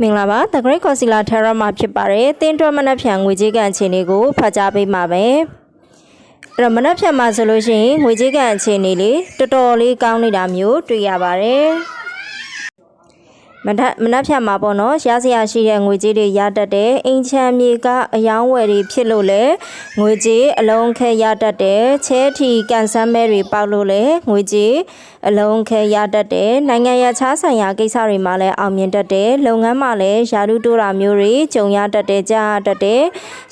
မင်္ဂလာပါ The Great Concealer Terra မှာဖြစ်ပါတယ်တင်းတွက်မနှက်ဖြန်ငွေကြေးကန်အခြေအနေကိုဖတ်ကြားပေးမှာပဲအဲ့တော့မနှက်ဖြန်မှာဆိုလို့ရှိရင်ငွေကြေးကန်အခြေအနေလေးတော်တော်လေးကောင်းနေတာမျိုးတွေ့ရပါတယ် မနက်မနက်ဖြန်မှာပေါ့နော်ရစရာရှိတဲ့ငွေကြေးတွေရတတ်တယ်အင်ချမ်းမြေကအယောင်းဝယ်တွေဖြစ်လို့လဲငွေကြေးအလုံးခဲရတတ်တယ်ချဲထီကန်ဆန်းမဲတွေပေါက်လို့လဲငွေကြေးအလုံးခဲရတတ်တယ်နိုင်ငံရခြားဆိုင်ရာကိစ္စတွေမှာလည်းအောင်မြင်တတ်တယ်လုပ်ငန်းမှာလည်းယာရုတိုးတာမျိုးတွေကြုံရတတ်တယ်ကြားရတတ်တယ်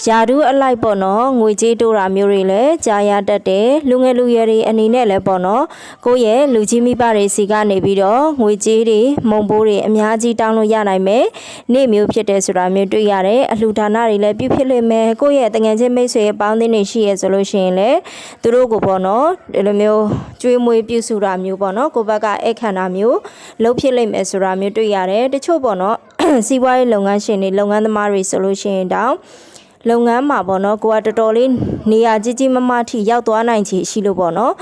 ယာရုအလိုက်ပေါ့နော်ငွေကြေးတိုးတာမျိုးတွေလည်းကြားရတတ်တယ်လူငယ်လူရွယ်တွေအနေနဲ့လည်းပေါ့နော်ကိုယ့်ရဲ့လူကြီးမိဘတွေစီကနေပြီးတော့ငွေကြေးတွေမုံဘိုးတွေအများကြီးတောင်းလို့ရနိုင်မယ်နေ့မျိုးဖြစ်တယ်ဆိုတာမျိုးတွေ့ရတယ်အလှူဒါနတွေလည်းပြုဖြစ်လိမ့်မယ်ကိုယ့်ရဲ့တငယ်ချင်းမိတ်ဆွေအပေါင်းအသင်းတွေရှိရဲဆိုလို့ရှိရင်လည်းသူတို့ကိုပေါ့နော်ဒီလိုမျိုးကျွေးမွေးပြုစုတာမျိုးပေါ့နော်ကိုယ့်ဘက်ကအခမ်းတာမျိုးလုပ်ဖြစ်လိမ့်မယ်ဆိုတာမျိုးတွေ့ရတယ်တချို့ပေါ့နော်စီးပွားရေးလုပ်ငန်းရှင်တွေလုပ်ငန်းသမားတွေဆိုလို့ရှိရင်တောင် လုပ်ငန်းမှာပေါ့နော်ကိုကတော်တော်လေးနေရာကြီးကြီးမမထိရောက်သွားနိုင်ချေရှိလို့ပေါ့နော်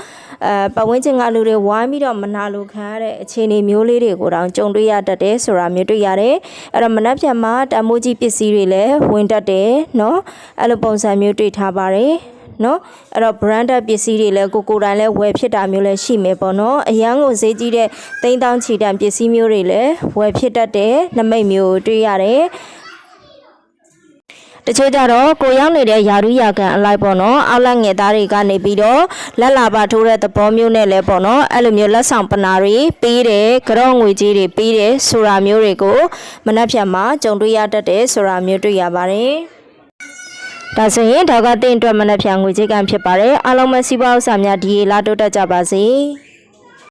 အဲပတ်ဝန်းကျင်ကလူတွေဝိုင်းပြီးတော့မနာလိုခံရတဲ့အခြေအနေမျိုးလေးတွေကိုတောင်ကြုံတွေ့ရတတ်တယ်ဆိုတာမျိုးတွေ့ရတယ်အဲ့တော့မနှက်ဖြန်မှာတမိုးကြီးပစ္စည်းတွေလည်းဝင်တတ်တယ်နော်အဲ့လိုပုံစံမျိုးတွေ့ထားပါတယ်နော်အဲ့တော့ branded ပစ္စည်းတွေလည်းကိုကိုယ်တိုင်လည်းဝယ်ဖြစ်တာမျိုးလည်းရှိမယ်ပေါ့နော်အရန်ကိုဈေးကြီးတဲ့တိန်းတောင်းချီတန်ပစ္စည်းမျိုးတွေလည်းဝယ်ဖြစ်တတ်တယ်နမိတ်မျိုးတွေ့ရတယ် တချို့ကြတော့ကိုရောက်နေတဲ့ယာရုယာကန်အလိုက်ပေါ့နော်အောက်လက်ငယ်သားတွေကနေပြီးတော့လက်လာပါထိုးတဲ့သဘောမျိုးနဲ့လဲပေါ့နော်အဲ့လိုမျိုးလက်ဆောင်ပနာတွေပေးတယ်ကြော့ငွေကြီးတွေပေးတယ်ဆိုတာမျိုးတွေကိုမနှက်ဖြတ်မှာကြုံတွေ့ရတတ်တယ်ဆိုတာမျိုးတွေ့ရပါတယ်ဒါဆိုရင်ဒါကတင့်အတွက်မနှက်ဖြတ်ငွေကြေးကန်ဖြစ်ပါတယ်အားလုံးပဲစီးပွားဥစ္စာများဒီလာတိုးတက်ကြပါစေ